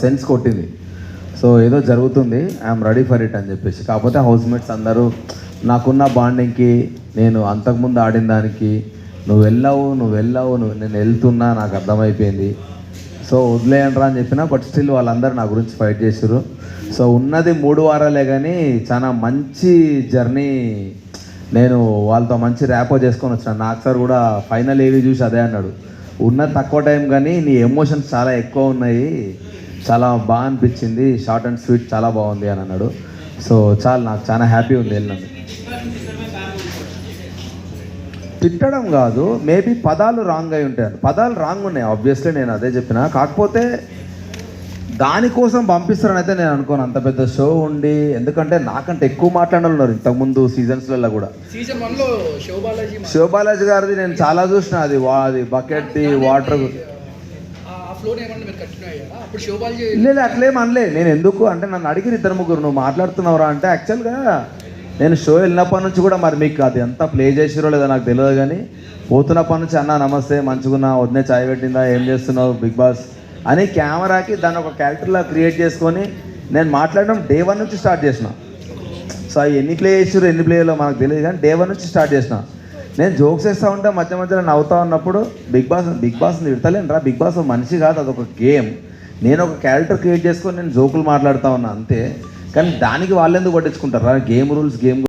Sense కొట్టింది. So ఏదో జరుగుతుంది ఐఎమ్ రెడీ ఫర్ ఇట్ అని చెప్పేసి. కాకపోతే హౌస్ మేట్స్ అందరూ నాకున్న బాండింగ్కి నేను అంతకుముందు ఆడిన దానికి నువ్వు వెళ్ళావు నువ్వు వెళ్ళావు నువ్వు నేను వెళ్తున్నా నాకు అర్థమైపోయింది. సో వదిలేయండ్రా అని చెప్పిన బట్ స్టిల్ వాళ్ళందరూ నా గురించి ఫైట్ చేసారు సో ఉన్నది మూడు వారాలే కానీ చాలా మంచి జర్నీ నేను వాళ్ళతో మంచి ర్యాపో చేసుకొని వచ్చినాను నాకు సార్ కూడా ఫైనల్ ఏవి చూసి అదే అన్నాడు. ఉన్నది తక్కువ టైం కానీ నీ ఎమోషన్స్ చాలా ఎక్కువ ఉన్నాయి. చాలా బాగా అనిపించింది. షార్ట్ అండ్ స్వీట్ చాలా బాగుంది అని అన్నాడు. సో చాలా నాకు చాలా హ్యాపీ ఉంది వెళ్ళినందుకు. తిట్టడం కాదు మేబీ పదాలు రాంగ్ అయి ఉంటాయి పదాలు రాంగ్ ఉన్నాయి ఆబ్వియస్లీ నేను అదే చెప్పిన. కాకపోతే దానికోసం పంపిస్తారని అయితే నేను అనుకోను. అంత పెద్ద షో ఉండి ఎందుకంటే నాకంటే ఎక్కువ మాట్లాడిన ఉన్నారు ఇంతకుముందు సీజన్స్లలో కూడా. శివబాలాజీ గారిది నేను చాలా చూసిన. అది వా అది బకెట్ వాటర్ లేదు అట్లేం అనలే నేను ఎందుకు? అంటే నన్ను అడిగిన ఇద్దరు ముగ్గురు నువ్వు మాట్లాడుతున్నావురా? అంటే యాక్చువల్గా నేను షో వెళ్ళినప్పటి నుంచి కూడా మరి మీకు అది ఎంత ప్లే చేసిరో లేదో నాకు తెలియదు కానీ పోతున్నప్పటి నుంచి అన్న నమస్తే మంచిగున్నా వదిలే చాయ్ పెట్టిందా ఏం చేస్తున్నావు బిగ్ బాస్? అని కెమెరాకి దాన్ని ఒక క్యారెక్టర్లా క్రియేట్ చేసుకొని నేను మాట్లాడడం డే వన్ నుంచి స్టార్ట్ చేసిన. సో అవి ఎన్ని ప్లే చేసారు ఎన్ని ప్లేయర్లో మనకు తెలియదు కానీ డే వన్ నుంచి స్టార్ట్ చేసిన. నేను జోక్స్ వేస్తూ ఉంటే మధ్య మధ్యలో నవ్వుతా ఉన్నప్పుడు బిగ్ బాస్ బిగ్ బాస్ తిడతలేను రా బిగ్ బాస్ మనిషి కాదు అదొక గేమ్. నేను ఒక క్యారెక్టర్ క్రియేట్ చేసుకొని నేను జోకులు మాట్లాడుతూ ఉన్నా అంతే. కానీ దానికి వాళ్ళు ఎందుకు రా? Game rules game